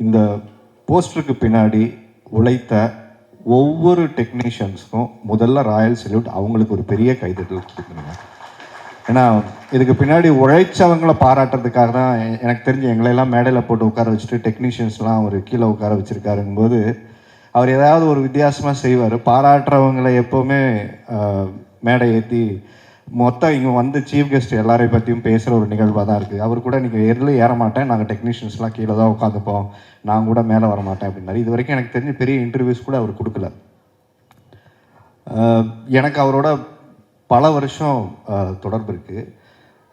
இந்த போஸ்டருக்கு பின்னாடி உழைத்த ஒவ்வொரு டெக்னீஷியன்ஸ்க்கும் முதல்ல ராயல் சல்யூட் அவங்களுக்கு ஒரு பெரிய கைதட்டல் கொடுத்துருங்க ஏன்னா இதுக்கு பின்னாடி உழைச்சவங்களை பாராட்டுறதுக்காக தான் எனக்கு தெரிஞ்சு எங்களையெல்லாம் மேடையில் போட்டு உட்கார வச்சுட்டு டெக்னீஷியன்ஸ்லாம் அவர் கீழே உட்கார வச்சுருக்காருங்கும்போது அவர் ஏதாவது ஒரு வித்தியாசமாக செய்வார். பாராட்டுறவங்களை எப்போவுமே மேடை ஏற்றி மொத்தம் இங்கே வந்து சீஃப் கெஸ்ட் எல்லாரையும் பற்றியும் பேசுகிற ஒரு நிகழ்வாக தான் இருக்குது அவர் கூட நீங்கள் ஏறல ஏற மாட்டேன். நாங்கள் டெக்னீஷியன்ஸ்லாம் கீழே தான் உட்காந்துப்போம். நான் கூட மேலே வர மாட்டேன் அப்படின்னாரு. இது வரைக்கும் எனக்கு தெரிஞ்ச பெரிய இன்டர்வியூஸ் கூட அவர் கொடுக்கல. எனக்கு அவரோட பல வருஷம் தொடர்பு இருக்குது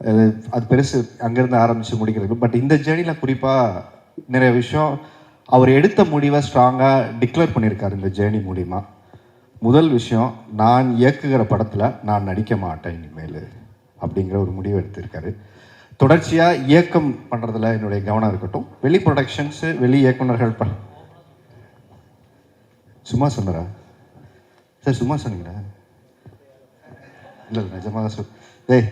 அது அது பெருசு அங்கேருந்து ஆரம்பித்து முடிக்கிறது பட் இந்த ஜேர்னியில் குறிப்பாக நிறைய விஷயம் அவர் எடுத்த முடிவை ஸ்ட்ராங்காக டிக்ளேர் பண்ணியிருக்காரு இந்த ஜேர்னி மூலிமா முதல் விஷயம் நான் இயக்குகிற படத்தில் நான் நடிக்க மாட்டேன் இனிமேல் அப்படிங்கிற ஒரு முடிவு எடுத்திருக்காரு. தொடர்ச்சியாக இயக்கம் பண்ணுறதுல என்னுடைய கவனம் இருக்கட்டும். வெளி ப்ரொடக்ஷன்ஸு வெளி இயக்குநர்கள் ப சும்மா சொன்னரா? சார் சும்மா சொன்னீங்களா. இல்லை இல்லை நிஜமாக தான் சொல் டேய்.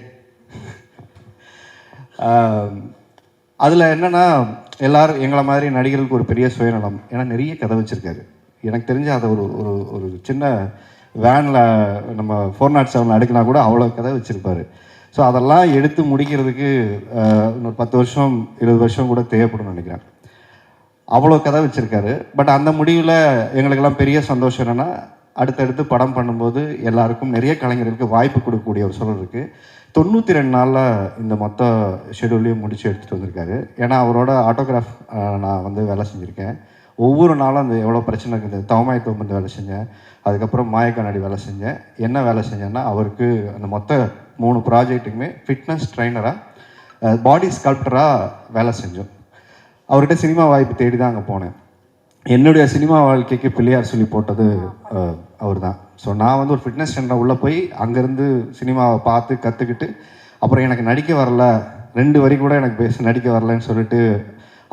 அதில் என்னென்னா எல்லோரும் எங்களை மாதிரி நடிகர்களுக்கு ஒரு பெரிய சுயநலம். ஏன்னா நிறைய கதை வச்சுருக்காரு. எனக்கு தெரிஞ்சு அதை ஒரு ஒரு ஒரு சின்ன வேனில் நம்ம ஃபோர் நாட் செவனில் அடுக்கினா கூட அவ்வளோ கதை வச்சுருப்பாரு. ஸோ அதெல்லாம் எடுத்து முடிக்கிறதுக்கு இன்னொரு பத்து வருஷம் இருபது வருஷம் கூட தேவைப்படும் நினைக்கிறேன். அவ்வளோ கதை வச்சுருக்காரு. பட் அந்த முடிவில் எங்களுக்கெல்லாம் பெரிய சந்தோஷம் என்னென்னா அடுத்தடுத்து படம் பண்ணும்போது எல்லாருக்கும் நிறைய கலைஞர்களுக்கு வாய்ப்பு கொடுக்கக்கூடிய ஒரு சூழல் இருக்குது தொண்ணூற்றி ரெண்டு நாளில் இந்த மொத்த ஷெடியூலையும் முடித்து எடுத்துகிட்டு வந்திருக்காரு. ஏன்னா அவரோட ஆட்டோகிராஃப் நான் வந்து வேலை செஞ்சுருக்கேன். ஒவ்வொரு நாளும் அந்த எவ்வளோ பிரச்சனை இருக்குது? தவமாயத்துவம் தோம்பந்து வேலை செஞ்சேன். அதுக்கப்புறம் மாயக்கண்ணாடி வேலை செஞ்சேன். என்ன வேலை செஞ்சேன்னா அவருக்கு அந்த மொத்த மூணு ப்ராஜெக்ட்டுக்குமே ஃபிட்னஸ் ட்ரைனராக பாடி ஸ்கல்ப்டராக வேலை செஞ்சோம். அவர்கிட்ட சினிமா வாய்ப்பு தேடி தான் அங்கே போனேன். என்னுடைய சினிமா வாழ்க்கைக்கு பிள்ளையார் சொல்லி போட்டது அவர் தான் ஸோ நான் வந்து ஒரு ஃபிட்னஸ் சென்டர் உள்ளே போய் அங்கேருந்து சினிமாவை பார்த்து கற்றுக்கிட்டு அப்புறம் எனக்கு நடிக்க வரல ரெண்டு வரி கூட எனக்கு பேச நடிக்க வரலன்னு சொல்லிட்டு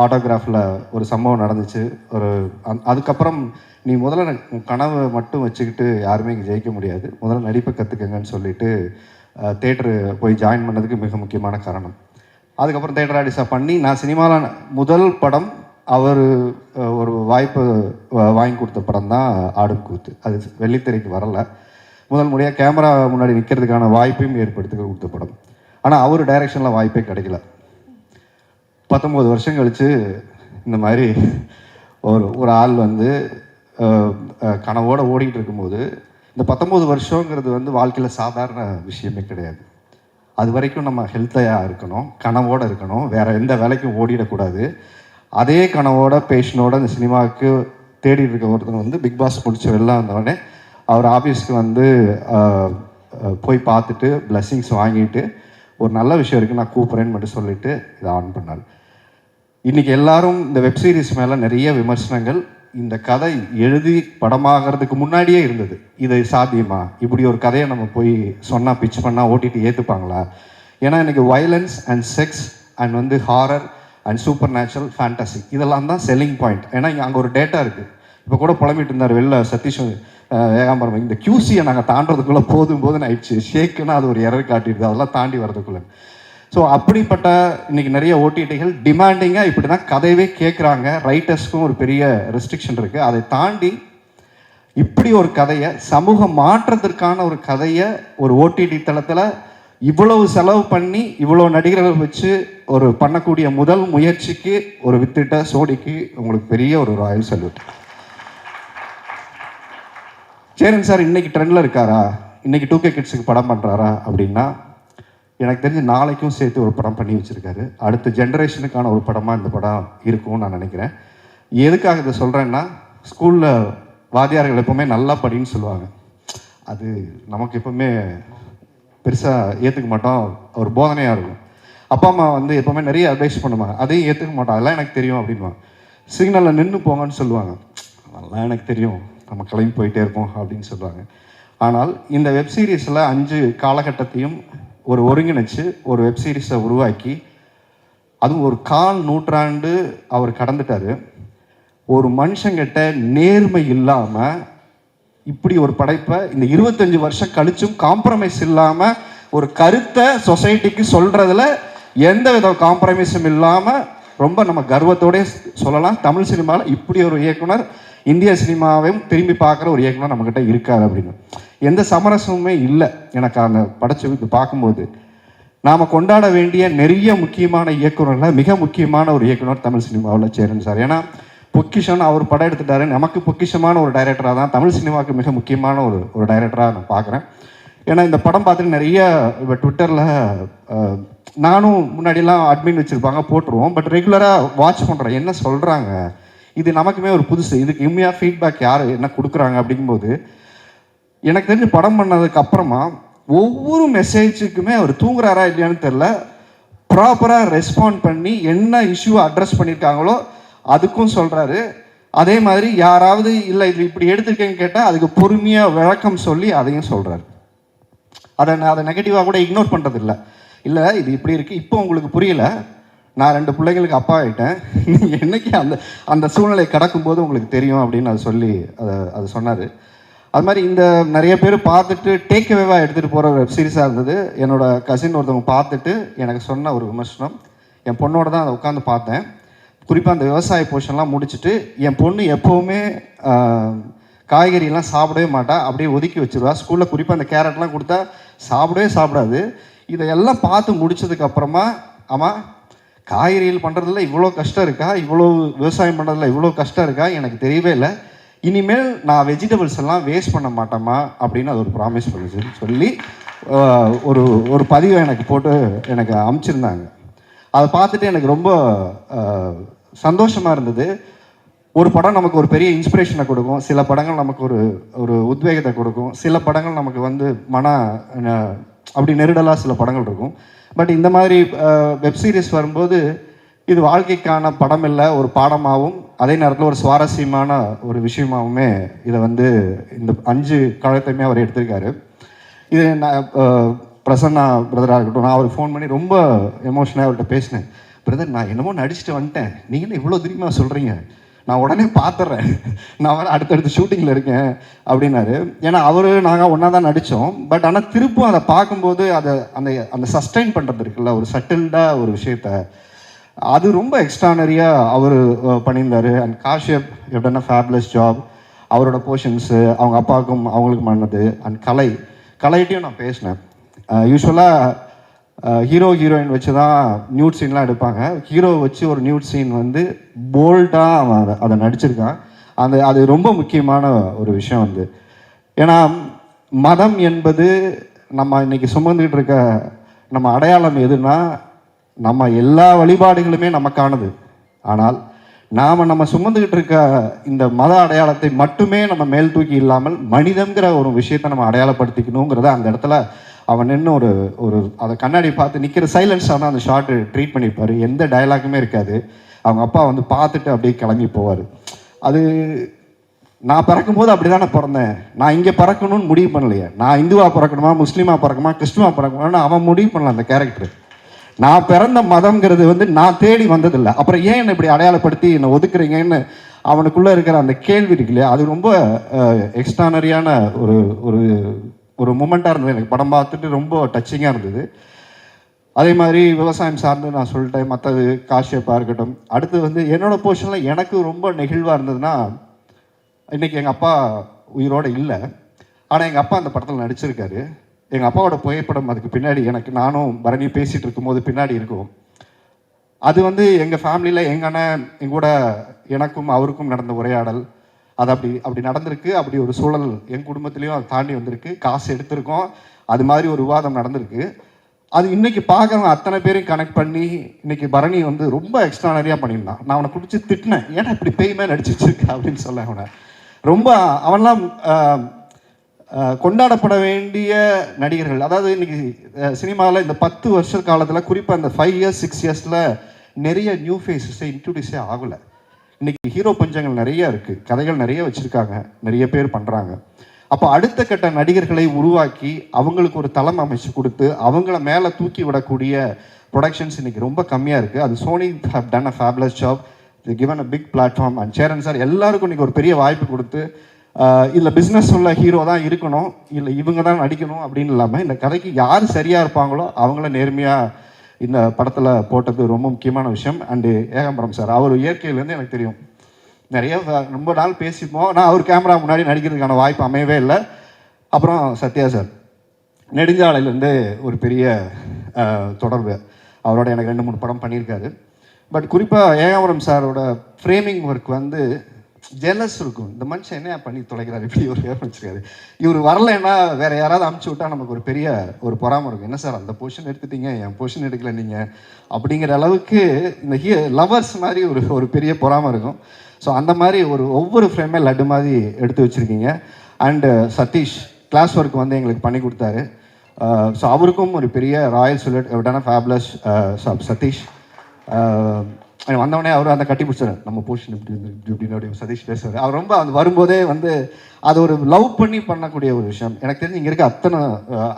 ஆட்டோகிராஃபில் ஒரு சம்பவம் நடந்துச்சு. ஒரு அந்- அதுக்கப்புறம் நீ முதல்ல உன் கனவை மட்டும் வச்சுக்கிட்டு யாருமே இங்கே ஜெயிக்க முடியாது. முதல்ல நடிப்பை கற்றுக்கங்கன்னு சொல்லிட்டு தேட்டரு போய் ஜாயின் பண்ணதுக்கு மிக முக்கியமான காரணம். அதுக்கப்புறம் தேட்டர் ஆடிஸாக பண்ணி நான் சினிமாவில் முதல் படம் அவர் ஒரு வாய்ப்பு வாங்கி கொடுத்த படம் தான் ஆடும் கூத்து. அது வெள்ளித்திரைக்கு வரல. முதல் முறையாக கேமரா முன்னாடி நிற்கிறதுக்கான வாய்ப்பையும் ஏற்படுத்தி கொடுத்த படம். ஆனால் அவர் டைரெக்ஷனில் வாய்ப்பே கிடைக்கல. பத்தொம்போது வருஷம் கழித்து இந்த மாதிரி ஒரு ஒரு ஆள் வந்து கனவோடு ஓடிக்கிட்டு இருக்கும்போது இந்த பத்தொம்போது வருஷங்கிறது வந்து வாழ்க்கையில் சாதாரண விஷயமே கிடையாது. அது வரைக்கும் நம்ம ஹெல்த்தையாக இருக்கணும் கனவோடு இருக்கணும் வேறு எந்த வேலைக்கும் ஓடிடக்கூடாது. அதே கனவோட பேஷனோட இந்த சினிமாவுக்கு தேடிட்டு இருக்க ஒருத்தர் வந்து பிக் பாஸ் முடிச்ச வெளில வந்தவொடனே அவர் ஆஃபீஸ்க்கு வந்து போய் பார்த்துட்டு பிளஸ்ஸிங்ஸ் வாங்கிட்டு ஒரு நல்ல விஷயம் இருக்குது நான் கூப்பிட்றேன்னு மட்டும் சொல்லிவிட்டு இதை ஆன் பண்ணார். இன்றைக்கி எல்லாரும் இந்த வெப் சீரிஸ் மேலே நிறைய விமர்சனங்கள். இந்த கதை எழுதி படமாகிறதுக்கு முன்னாடியே இருந்தது. இது சாத்தியமா? இப்படி ஒரு கதையை நம்ம போய் சொன்னால் பிச் பண்ணால் ஓட்டிட்டு ஏற்றுப்பாங்களா ஏன்னா இன்றைக்கி வயலன்ஸ் அண்ட் செக்ஸ் அண்ட் வந்து horror and supernatural fantasy இதெல்லாம் தான் செல்லிங் பாயிண்ட் ஏன்னா இங்கே அங்கே ஒரு டேட்டா இருக்குது இப்போ கூட புலம்பிட்டு இருந்தார் வெளில சதீஷ் ஏகாம்பரம் இந்த கியூசியை நாங்கள் தாண்டுறதுக்குள்ளே போதும் போதுன்னு ஆயிடுச்சு ஷேக்குன்னா அது ஒரு எரர் காட்டிடுது. அதெல்லாம் தாண்டி வர்றதுக்குள்ளே. ஸோ அப்படிப்பட்ட இன்னைக்கு நிறைய ஓடிடிகள் டிமாண்டிங்காக இப்படி தான் கதையவே கேட்குறாங்க ரைட்டர்ஸ்க்கும் ஒரு பெரிய ரெஸ்ட்ரிக்ஷன் இருக்குது அதை தாண்டி இப்படி ஒரு கதையை சமூக மாற்றத்திற்கான ஒரு கதையை ஒரு ஓடிடி தளத்தில் இவ்வளவு செலவு பண்ணி இவ்வளோ நடிகர்கள் வச்சு ஒரு பண்ணக்கூடிய முதல் முயற்சிக்கு ஒரு வித்திட்ட சோடிக்கு உங்களுக்கு பெரிய ஒரு ராயல் சல்யூட் சரிங்க சார் இன்னைக்கு ட்ரெண்டில் இருக்காரா? இன்னைக்கு டூ கே கிட்ஸுக்கு படம் பண்ணுறாரா அப்படின்னா எனக்கு தெரிஞ்சு நாளைக்கும் சேர்த்து ஒரு படம் பண்ணி வச்சுருக்காரு. அடுத்த ஜென்ரேஷனுக்கான ஒரு படமாக இந்த படம் இருக்கும்னு நான் நினைக்கிறேன். எதுக்காக இதை சொல்கிறேன்னா ஸ்கூலில் வாத்தியார்கள் எப்போவுமே நல்லா படின்னு சொல்லுவாங்க. அது நமக்கு எப்போவுமே பெருசாக ஏற்றுக்க மாட்டோம். ஒரு போதனையாக இருக்கும். அப்பா அம்மா வந்து எப்போவுமே நிறைய அட்வைஸ் பண்ணுவாங்க. அதையும் ஏற்றுக்க மாட்டோம். அதெல்லாம் எனக்கு தெரியும் அப்படின்வாங்க சிக்னலில் நின்று போங்கன்னு சொல்லுவாங்க. அதெல்லாம் எனக்கு தெரியும். நம்ம கிளம்பி போயிட்டே இருப்போம் அப்படின்னு சொல்லுவாங்க. ஆனால் இந்த வெப் சீரிஸில் அஞ்சு காலகட்டத்தையும் ஒரு ஒருங்கிணைச்சு ஒரு வெப் சீரிஸை உருவாக்கி அதுவும் ஒரு கால் நூற்றாண்டு அவர் கடந்துட்டார். ஒரு மனுஷங்கிட்ட நேர்மை இல்லாமல் இப்படி ஒரு படைப்பை இந்த இருபத்தஞ்சு வருஷம் கழிச்சும் காம்ப்ரமைஸ் இல்லாமல் ஒரு கருத்தை சொசைட்டிக்கு சொல்கிறதுல எந்த வித காம்ப்ரமைஸும் இல்லாமல் ரொம்ப நம்ம கர்வத்தோட சொல்லலாம். தமிழ் சினிமாவில் இப்படி ஒரு இயக்குனர் இந்திய சினிமாவையும் திரும்பி பார்க்குற ஒரு இயக்குனர் நம்மக்கிட்ட இருக்காது அப்படின்னு. எந்த சமரசமுமே இல்லை எனக்கு அந்த படைச்சு இது பார்க்கும்போது. நாம் கொண்டாட வேண்டிய நிறைய முக்கியமான இயக்குனரில் மிக முக்கியமான ஒரு இயக்குனர் தமிழ் சினிமாவில் சேரன் சார். ஏன்னா பொக்கிஷன் அவர் படம் எடுத்துட்டாரு. நமக்கு பொக்கிஷமான ஒரு டைரக்டராக தான் தமிழ் சினிமாவுக்கு மிக முக்கியமான ஒரு ஒரு டைரக்டராக நான் பார்க்குறேன். ஏன்னா இந்த படம் பார்த்துட்டு நிறைய இப்போ ட்விட்டரில் நானும் முன்னாடிலாம் அட்மின் வச்சுருப்பாங்க போட்டுருவோம். பட் ரெகுலராக வாட்ச் பண்ணுறேன் என்ன சொல்கிறாங்க இது நமக்குமே ஒரு புதுசு. இதுக்கு உண்மையாக ஃபீட்பேக் யார்? என்ன கொடுக்குறாங்க? அப்படிங்கும்போது எனக்கு தெரிஞ்சு படம் பண்ணதுக்கு அப்புறமா ஒவ்வொரு மெசேஜுக்குமே அவர் தூங்குறாரா இல்லையான்னு தெரில ப்ராப்பராக ரெஸ்பாண்ட் பண்ணி என்ன இஷ்யூ அட்ரஸ் பண்ணியிருக்காங்களோ அதுக்கும் சொல்கிறாரு அதே மாதிரி யாராவது இல்லை இது இப்படி எடுத்திருக்கேன்னு கேட்டால் அதுக்கு பொறுமையாக விளக்கம் சொல்லி அதையும் சொல்கிறாரு அதை நான் அதை நெகட்டிவாக கூட இக்னோர் பண்ணுறதில்ல இல்லை இல்லை இது இப்படி இருக்குது இப்போ உங்களுக்கு புரியல. நான் ரெண்டு பிள்ளைங்களுக்கு அப்பா ஆகிட்டேன் என்னைக்கு அந்த அந்த சூழ்நிலை கடக்கும்போது உங்களுக்கு தெரியும் அப்படின்னு அது சொல்லி அதை அது சொன்னார். அது மாதிரி இந்த நிறைய பேர் பார்த்துட்டு டேக் அவேவாக எடுத்துகிட்டு போகிற வெப் சீரிஸாக இருந்தது. என்னோட கசின் ஒருத்தவங்க பார்த்துட்டு எனக்கு சொன்ன ஒரு விமர்சனம். என் பொண்ணோட தான் அதை உட்காந்து பார்த்தேன். குறிப்பாக அந்த விவசாய போர்ஷன்லாம் முடிச்சுட்டு என் பொண்ணு எப்போவுமே காய்கறியெல்லாம் சாப்பிடவே மாட்டா. அப்படியே ஒதுக்கி வச்சுருவா. ஸ்கூலில் குறிப்பாக அந்த கேரட்லாம் கொடுத்தா சாப்பிடவே சாப்பிடாது. இதையெல்லாம் பார்த்து முடிச்சதுக்கப்புறமா ஆமாம் காய்கறிகள் பண்ணுறதுல இவ்வளோ கஷ்டம் இருக்கா? இவ்வளோ விவசாயம் பண்ணுறதுல இவ்வளோ கஷ்டம் இருக்கா? எனக்கு தெரியவே இல்லை. இனிமேல் நான் வெஜிடபிள்ஸ் எல்லாம் வேஸ்ட் பண்ண மாட்டேமா அப்படின்னு அது ஒரு ப்ராமிஸ் பண்ணுச்சுன்னு சொல்லி ஒரு ஒரு பதிவை எனக்கு போட்டு எனக்கு அமுச்சிருந்தாங்க. அதை பார்த்துட்டு எனக்கு ரொம்ப சந்தோஷமாக இருந்தது. ஒரு படம் நமக்கு ஒரு பெரிய இன்ஸ்பிரேஷனை கொடுக்கும். சில படங்கள் நமக்கு ஒரு ஒரு உத்வேகத்தை கொடுக்கும். சில படங்கள் நமக்கு வந்து மன அப்படி நெருடலாக சில படங்கள் இருக்கும். பட் இந்த மாதிரி வெப் சீரிஸ் வரும்போது இது வாழ்க்கைக்கான படம் இல்லை ஒரு பாடமாகவும் அதே நேரத்தில் ஒரு சுவாரஸ்யமான ஒரு விஷயமாவுமே இதை வந்து இந்த அஞ்சு காலத்தையுமே அவர் எடுத்திருக்காரு. இது நான் பிரசன்னா பிரதராக இருக்கட்டும் நான் அவர் ஃபோன் பண்ணி ரொம்ப எமோஷனாக அவர்கிட்ட பேசினேன். பிரதர் நான் என்னமோ நடிச்சுட்டு வந்துட்டேன். நீங்கள் என்ன இவ்வளோ தெரியுமா சொல்கிறீங்க நான் உடனே பார்த்துட்றேன் நான் வர அடுத்தடுத்து ஷூட்டிங்கில் இருக்கேன் அப்படின்னாரு. ஏன்னா அவர் நாங்கள் ஒன்றா தான் நடித்தோம் பட் ஆனால் திருப்பும் அதை பார்க்கும்போது அதை அந்த அந்த சஸ்டைன் பண்ணுறது இருக்குல்ல ஒரு சட்டில்டாக ஒரு விஷயத்த. அது ரொம்ப எக்ஸ்ட்ரானரியாக அவர் பண்ணியிருந்தாரு. அண்ட் காஷ்யப் எப்படின்னா ஃபேப்லெஸ் ஃபேப்லஸ் ஜாப் அவரோட போர்ஷன்ஸு அவங்க அப்பாவுக்கும் அவங்களுக்கும் பண்ணது. அண்ட் கலை கலைகிட்டையும் நான் பேசினேன். யூஸ்வலாக ஹீரோ ஹீரோயின் வச்சு தான் நியூட் சீன்லாம் எடுப்பாங்க. ஹீரோ வச்சு ஒரு நியூட் சீன் வந்து போல்டாக அவன் அதை அதை நடிச்சிருக்கான். அந்த அது ரொம்ப முக்கியமான ஒரு விஷயம் வந்து. ஏன்னா மதம் என்பது நம்ம இன்னைக்கு சுமந்துக்கிட்டு இருக்க நம்ம அடையாளம் எதுனா நம்ம எல்லா வழிபாடுகளுமே நமக்கானது. ஆனால் நாம் நம்ம சுமந்துக்கிட்டு இருக்க இந்த மத அடையாளத்தை மட்டுமே நம்ம மேல் தூக்கி இல்லாமல் மனிதங்கிற ஒரு விஷயத்தை நம்ம அடையாளப்படுத்திக்கணுங்கிறத அந்த இடத்துல அவன் நின்று ஒரு ஒரு அதை கண்ணாடி பார்த்து நிற்கிற சைலன்ஸாக தான் அந்த ஷார்ட்டு ட்ரீட் பண்ணிப்பார் எந்த டயலாக்குமே இருக்காது. அவங்க அப்பா வந்து பார்த்துட்டு அப்படியே கிளம்பி போவார். அது நான் பிறக்கும்போது அப்படி தானே பிறந்தேன். நான் இங்கே பிறக்கணும்னு முடிவு பண்ணலையே. நான் இந்துவாக பிறக்கணுமா முஸ்லீமாக பிறக்கணுமா கிறிஸ்துவாக பிறக்கணுமா அவன் முடிவு பண்ணல அந்த கேரக்டர் நான் பிறந்த மதம்ங்கிறது வந்து நான் தேடி வந்ததில்லை. அப்புறம் ஏன் என்னை இப்படி அடையாளப்படுத்தி என்னை ஒதுக்குறீங்கன்னு அவனுக்குள்ளே இருக்கிற அந்த கேள்வி இருக்கு இல்லையா? அது ரொம்ப எக்ஸ்ட்ரானரியான ஒரு ஒரு ஒரு மூமெண்ட்டாக இருந்தது. எனக்கு படம் பார்த்துட்டு ரொம்ப டச்சிங்காக இருந்தது. அதே மாதிரி விவசாயம் சார்ந்து நான் சொல்லிட்டேன். மற்றது காஷியப்பாக இருக்கட்டும். அடுத்து வந்து என்னோட போர்ஷனில் எனக்கு ரொம்ப நெகிழ்வாக இருந்ததுன்னா இன்றைக்கி எங்கள் அப்பா உயிரோட இல்லை. ஆனால் எங்கள் அப்பா அந்த படத்தில் நடிச்சிருக்காரு. எங்கள் அப்பாவோட புகைப்படம் அதுக்கு பின்னாடி எனக்கு நானும் பரணி பேசிகிட்டு இருக்கும்போது பின்னாடி இருக்கும். அது வந்து எங்கள் ஃபேமிலியில் எங்கள் அண்ணன் எங்கூட எனக்கும் அவருக்கும் நடந்த உரையாடல். அது அப்படி அப்படி நடந்திருக்கு. அப்படி ஒரு சூழல் என் குடும்பத்திலையும் அதை தாண்டி வந்திருக்கு. காசு எடுத்திருக்கோம். அது மாதிரி ஒரு விவாதம் நடந்திருக்கு. அது இன்னைக்கு பார்க்குறவங்க அத்தனை பேரையும் கனெக்ட் பண்ணி இன்னைக்கு பரணி வந்து ரொம்ப எக்ஸ்ட்ரானரியாக பண்ணியிருந்தான். நான் அவனை பிடிச்சி திட்டினேன். ஏன்னா இப்படி பேய்மே நடிச்சு வச்சிருக்க அப்படின்னு சொல்ல அவனை. ரொம்ப அவன்லாம் கொண்டாடப்பட வேண்டிய நடிகர்கள். அதாவது இன்னைக்கு சினிமாவில் இந்த பத்து வருஷ காலத்தில் குறிப்பாக இந்த ஃபைவ் இயர்ஸ் சிக்ஸ் இயர்ஸில் நிறைய நியூ ஃபேஸஸை இன்ட்ரடியூஸே ஆகலை. இன்னைக்கு ஹீரோ பஞ்சங்கள் நிறைய இருக்குது கதைகள் நிறைய வச்சுருக்காங்க. நிறைய பேர் பண்ணுறாங்க அப்போ அடுத்த கட்ட நடிகர்களை உருவாக்கி அவங்களுக்கு ஒரு தளம் அமைச்சு கொடுத்து அவங்கள மேலே தூக்கி விடக்கூடிய ப்ரொடக்ஷன்ஸ் இன்னைக்கு ரொம்ப கம்மியாக இருக்குது அது Sony how done a fabulous job இது given a big platform and Cheran sir எல்லாருக்கும் இன்னைக்கு ஒரு பெரிய வாய்ப்பு கொடுத்து இல்லை பிஸ்னஸ் உள்ள ஹீரோ தான் இருக்கணும். இல்லை இவங்க தான் நடிக்கணும் அப்படின்னு இல்லாமல் இந்த கதைக்கு யார் சரியாக இருப்பாங்களோ அவங்கள நேர்மையாக இந்த படத்தில் போட்டது ரொம்ப முக்கியமான விஷயம். அண்டு ஏகாம்பரம் சார் அவர் இயற்கையிலேருந்து எனக்கு தெரியும். நிறைய ரொம்ப நாள் பேசிப்போம் நான் அவர் கேமரா முன்னாடி நடிக்கிறதுக்கான வாய்ப்பு அமையவே இல்லை. அப்புறம் சத்யா சார் நெடுஞ்சாலையிலேருந்து ஒரு பெரிய தொடர்பு. அவரோட எனக்கு ரெண்டு மூணு படம் பண்ணியிருக்காரு. பட் குறிப்பாக ஏகாம்பரம் சாரோட ஃப்ரேமிங் ஒர்க் வந்து ஜெலஸ் இருக்கும். இந்த மனுஷன் என்ன பண்ணி தொலைக்கிறாரு? இப்படி ஒரு பேர் வச்சிருக்காரு. இவர் வரலைன்னா வேற யாராவது அமுச்சு விட்டா நமக்கு ஒரு பெரிய ஒரு பொறாம இருக்கும். என்ன சார் அந்த பொசிஷன் எடுத்துட்டீங்க? என் பொசிஷன் எடுக்கல நீங்க. அப்படிங்கிற அளவுக்கு இந்த ஹிய லவர்ஸ் மாதிரி ஒரு ஒரு பெரிய பொறாம இருக்கும். ஸோ அந்த மாதிரி ஒரு ஒவ்வொரு ஃப்ரேமே லட்டு மாதிரி எடுத்து வச்சிருக்கீங்க. And uh, Sathish class work வந்து எங்களுக்கு பண்ணி கொடுத்தாரு. Uh, ஸோ அவருக்கும் ஒரு பெரிய ராயல் சுலட் எவ்வளோனா ஃபேப்லஸ் சதீஷ். Uh, வந்தவொடனே அவர் அந்த கட்டி பிடிச்சார். நம்ம போர்ஷன் இப்படி இருந்து இப்படி இப்படின்னு அப்படி சதீஷ் பேசுவார் அவர் ரொம்ப அந்த வரும்போதே வந்து அது ஒரு லவ் பண்ணி பண்ணக்கூடிய ஒரு விஷயம். எனக்கு தெரிஞ்சு இங்கே இருக்க அத்தனை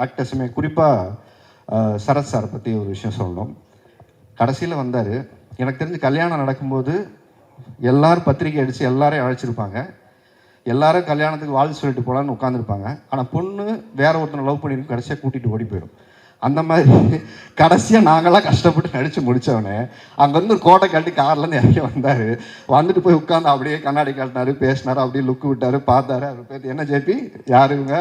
ஆக்டர்ஸுமே குறிப்பாக சரத் சாரை பற்றி ஒரு விஷயம் சொல்லணும். கடைசியில் வந்தார். எனக்கு தெரிஞ்சு கல்யாணம் நடக்கும்போது எல்லாரும் பத்திரிக்கை அடித்து எல்லாரையும் அழைச்சிருப்பாங்க. எல்லாரும் கல்யாணத்துக்கு வாழ்த்து சொல்லிட்டு போகலான்னு உட்காந்துருப்பாங்க ஆனால் பொண்ணு வேற ஒருத்தனை லவ் பண்ணிருக்கு கடைசியாக கூட்டிகிட்டு ஓடி போயிடும். அந்த மாதிரி கடைசியாக நாங்களாம் கஷ்டப்பட்டு நடித்து முடித்தவனே அங்கேருந்து ஒரு கோட்டை கட்டி கார்லேருந்து இறங்கி வந்தார். வந்துட்டு போய் உட்காந்து அப்படியே கண்ணாடி கட்டினாரு பேசினாரு அப்படியே லுக்கு விட்டார் பார்த்தாரு அவர் பேர் என்ன ஜேபி யாருங்க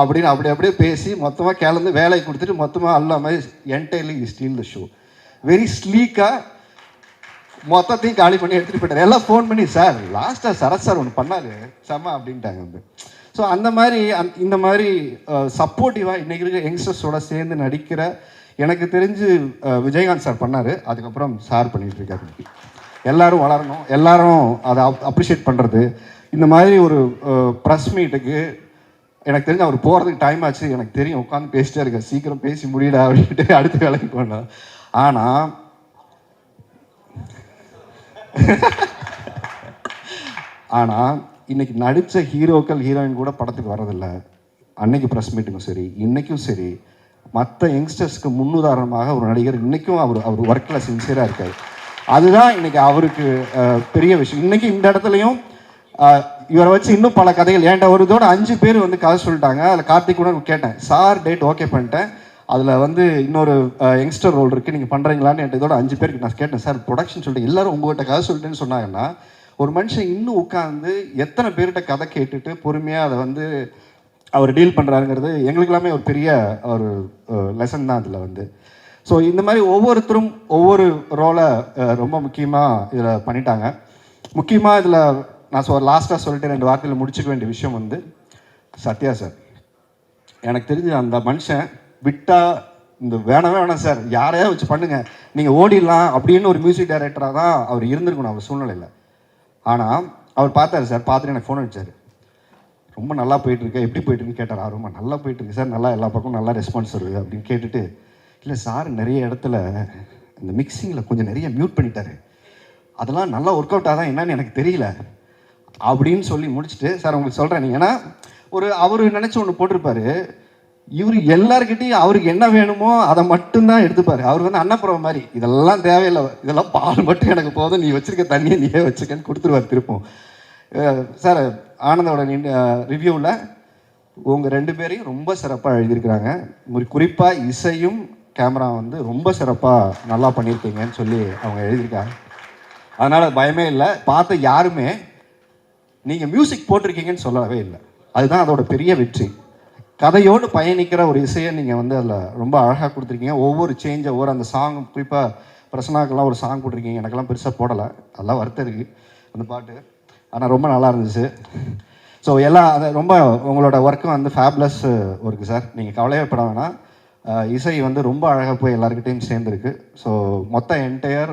அப்படின்னு அப்படி அப்படியே பேசி மொத்தமாக கிளந்து வேலையை கொடுத்துட்டு மொத்தமாக அல்லாமல் entirely steal the show very ஸ்லீக்காக மொத்தத்தையும் காலி பண்ணி எடுத்துகிட்டு போயிட்டார். எல்லாம் ஃபோன் பண்ணி சார் லாஸ்ட்டாக சரத் சார் ஒன்று பண்ணாரு. செம்ம அப்படின்ட்டாங்க வந்து. ஸோ அந்த மாதிரி அந் இந்த மாதிரி சப்போர்ட்டிவாக இன்றைக்கி இருக்க யங்ஸ்டர்ஸோட சேர்ந்து நடிக்கிற எனக்கு தெரிஞ்சு விஜயகாந்த் சார் பண்ணார். அதுக்கப்புறம் சார் பண்ணிகிட்டு இருக்காரு. எல்லாரும் வளரணும். எல்லாரும் அதை அப்ரிஷியேட் பண்ணுறது இந்த மாதிரி ஒரு ப்ரெஸ் மீட்டுக்கு எனக்கு தெரிஞ்சு அவர் போகிறதுக்கு டைம் ஆச்சு. எனக்கு தெரியும். உட்காந்து பேசிட்டே இருக்க சீக்கிரம் பேசி முடியடா அப்படின்ட்டு அடுத்த வேலைக்கு போனேன் ஆனால் ஆனால் இன்னைக்கு நடித்த ஹீரோக்கள் ஹீரோயின் கூட படத்துக்கு வரதில்லை அன்னைக்கு ப்ரெஸ் மீட்டுக்கும் சரி இன்னைக்கும் சரி மற்ற யங்ஸ்டர்ஸ்க்கு முன்னுதாரணமாக ஒரு நடிகர் இன்றைக்கும் அவர் அவர் ஒர்க்கில் சின்சியராக இருக்கார். அதுதான் இன்னைக்கு அவருக்கு பெரிய விஷயம். இன்னைக்கு இந்த இடத்துலையும் இவரை வச்சு இன்னும் பல கதைகள் ஏன்டா ஒரு இதோட அஞ்சு பேர் வந்து கதை சொல்லிட்டாங்க. அதில் கார்த்திக் கூட கேட்டேன். சார் டேட் ஓகே பண்ணிட்டேன். அதில் வந்து இன்னொரு யங்ஸ்டர் ரோல் இருக்குது நீங்கள் பண்ணுறீங்களான்னு என்கிட்ட இதோட அஞ்சு பேருக்கு நான் கேட்டேன். சார் ப்ரொடக்ஷன் சொல்லிட்டு எல்லாரும் உங்கள்கிட்ட கதை சொல்லிட்டேன்னு சொன்னாங்கன்னா ஒரு மனுஷன் இன்னும் உட்காந்து எத்தனை பேர்கிட்ட கதை கேட்டுட்டு பொறுமையாக அதை வந்து அவர் டீல் பண்ணுறாருங்கிறது எங்களுக்கு எல்லாமே ஒரு பெரிய ஒரு லெசன் தான் அதில் வந்து. ஸோ இந்த மாதிரி ஒவ்வொருத்தரும் ஒவ்வொரு ரோலை ரொம்ப முக்கியமாக இதில் பண்ணிட்டாங்க. முக்கியமாக இதில் நான் சொ லாஸ்ட்டாக சொல்லிட்டு ரெண்டு வார்த்தையில் முடிச்சுக்க வேண்டிய விஷயம் வந்து சத்யா சார் எனக்கு தெரிஞ்சு அந்த மனுஷன் விட்டா இந்த வேணவே வேணாம் சார் யாரையாவது வச்சு பண்ணுங்க. நீங்கள் ஓடிடலாம் அப்படின்னு ஒரு மியூசிக் டைரக்டராக தான் அவர் இருந்திருக்கணும் அவர் சூழ்நிலையில். ஆனால் அவர் பார்த்தாரு சார் பார்த்துட்டு எனக்கு ஃபோன் அடிச்சார். ரொம்ப நல்லா போயிட்டுருக்கு. எப்படி போயிட்டுருன்னு கேட்டார்? ஆர்வமாக நல்லா போயிட்டுருக்கு சார். நல்லா எல்லா பக்கமும் நல்லா ரெஸ்பான்ஸ் வருது அப்படின்னு கேட்டுட்டு இல்லை சார் நிறைய இடத்துல இந்த மிக்சிங்கில் கொஞ்சம் நிறைய மியூட் பண்ணிட்டாரு. அதெல்லாம் நல்லா ஒர்க் அவுட் ஆதான் என்னன்னு எனக்கு தெரியல அப்படின்னு சொல்லி முடிச்சுட்டு சார் உங்களுக்கு சொல்கிறேன் நீங்கள் ஏன்னா ஒரு அவர் நினச்சி ஒன்று போட்டிருப்பாரு. இவர் எல்லாருக்கிட்டையும் அவருக்கு என்ன வேணுமோ அதை மட்டும்தான் எடுத்துப்பாரு. அவர் வந்து அன்னப்புறம் மாதிரி இதெல்லாம் தேவையில்லை இதெல்லாம் பால் மட்டும் எனக்கு போதும் நீ வச்சிருக்க தண்ணியை நீயே வச்சுக்கன்னு கொடுத்துருவார் திருப்பம் சார் ஆனந்தோட ரிவ்யூவில் உங்கள் ரெண்டு பேரையும் ரொம்ப சிறப்பாக எழுதியிருக்கிறாங்க. ஒரு குறிப்பாக இசையும் கேமரா வந்து ரொம்ப சிறப்பாக நல்லா பண்ணியிருக்கீங்கன்னு சொல்லி அவங்க எழுதியிருக்காங்க. அதனால் பயமே இல்லை. பார்த்த யாருமே நீங்கள் மியூசிக் போட்டிருக்கீங்கன்னு சொல்லவே இல்லை. அதுதான் அதோட பெரிய வெற்றி. கதையோடு பயணிக்கிற ஒரு இசையை நீங்கள் வந்து அதில் ரொம்ப அழகாக கொடுத்துருக்கீங்க. ஒவ்வொரு சேஞ்ச் ஒவ்வொரு அந்த சாங் குறிப்பாக பிரசனாக்கெல்லாம் ஒரு சாங் போட்டிருக்கீங்க எனக்கெல்லாம் பெருசாக போடலை. அதெல்லாம் வருத்தம் இருக்குது அந்த பாட்டு. ஆனால் ரொம்ப நல்லா இருந்துச்சு. ஸோ எல்லாம் அது ரொம்ப உங்களோட ஒர்க்கும் வந்து ஃபேப்லஸ் ஒர்க்கு சார் நீங்கள் கவலையே பட வேணாம். இசை வந்து ரொம்ப அழகாக போய் எல்லாருக்கிட்டையும் சேர்ந்துருக்கு. ஸோ மொத்த என்டையர்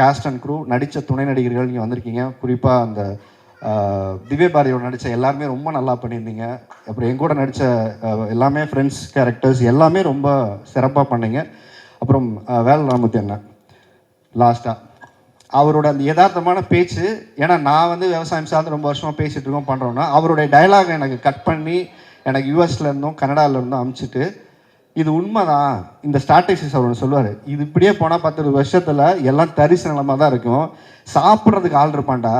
காஸ்ட் அண்ட் க்ரூ நடித்த துணை நடிகர்கள் நீங்கள் வந்திருக்கீங்க. குறிப்பாக அந்த திவ்ய பாரதியோட நடித்த எல்லாருமே ரொம்ப நல்லா பண்ணியிருந்தீங்க. அப்புறம் எங்கூட நடித்த எல்லாமே ஃப்ரெண்ட்ஸ் கேரக்டர்ஸ் எல்லாமே ரொம்ப சிறப்பாக பண்ணீங்க. அப்புறம் அஹ், வேல் அண்ணன் லாஸ்ட்டாக அவரோட அந்த யதார்த்தமான பேச்சு ஏன்னா நான் வந்து விவசாயம் சார்ந்து ரொம்ப வருஷமாக பேசிகிட்டு இருக்கோம் பண்ணுறோன்னா அவருடைய டைலாக் எனக்கு கட் பண்ணி எனக்கு யூஎஸ்லேருந்தும் கனடாவிலேருந்தும் கனடால இது அமுச்சிட்டு இது உண்மைதான். இந்த ஸ்ட்ராட்டஜிஸ் அவர் ஒன்று சொல்லுவார் இது இப்படியே போனால் பத்து வருஷத்தில் எல்லாம் தரிசு நிலமாக தான் இருக்கும். சாப்பிட்றதுக்கு ஆள் இருப்பான்டா.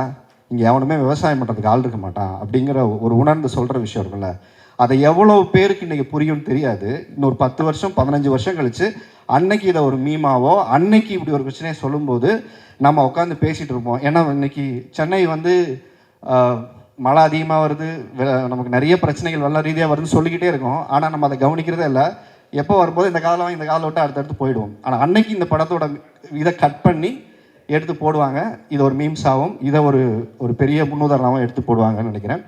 இங்கே எவனுமே விவசாயம் பண்ணுறதுக்கு ஆள் இருக்க மாட்டான் அப்படிங்கிற ஒரு உணர்ந்து சொல்கிற விஷயம் இருக்குல்ல அதை எவ்வளோ பேருக்கு இன்றைக்கி புரியும்னு தெரியாது. இன்னொரு பத்து வருஷம் பதினஞ்சு வருஷம் கழித்து அன்னைக்கு இதை ஒரு மீமாவோ அன்னைக்கு இப்படி ஒரு பிரச்சனையை சொல்லும்போது நம்ம உட்காந்து பேசிகிட்டு இருப்போம். ஏன்னா இன்னைக்கு சென்னை வந்து மழை அதிகமாக வருது வெ- நமக்கு நிறைய பிரச்சனைகள் வெள்ள ரீதியாக வருதுன்னு சொல்லிக்கிட்டே இருக்கோம். ஆனால் நம்ம அதை கவனிக்கிறதே இல்லை. எப்போ வரும்போது இந்த காலம் இந்த காலம் விட்டு அடுத்தடுத்து போயிடுவோம். ஆனால் அன்னைக்கு இந்த படத்தோட இதை கட் பண்ணி எடுத்து போடுவாங்க. இது ஒரு மீம்ஸாகவும் இதை ஒரு ஒரு பெரிய முன்னுதாரணமாகவும் எடுத்து போடுவாங்கன்னு நினைக்கிறேன்.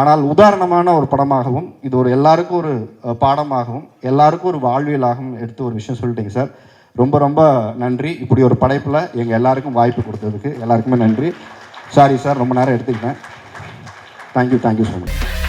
ஆனால் உதாரணமான ஒரு படமாகவும் இது ஒரு எல்லாருக்கும் ஒரு பாடமாகவும் எல்லாருக்கும் ஒரு வாழ்வியலாகவும் எடுத்து ஒரு விஷயம் சொல்லிட்டீங்க சார். ரொம்ப ரொம்ப நன்றி. இப்படி ஒரு படைப்பில் எங்கள் எல்லாருக்கும் வாய்ப்பு கொடுத்ததுக்கு எல்லாருக்குமே நன்றி. சாரி சார் ரொம்ப நேரம் எடுத்துக்கிட்டேன். Thank you thank you so much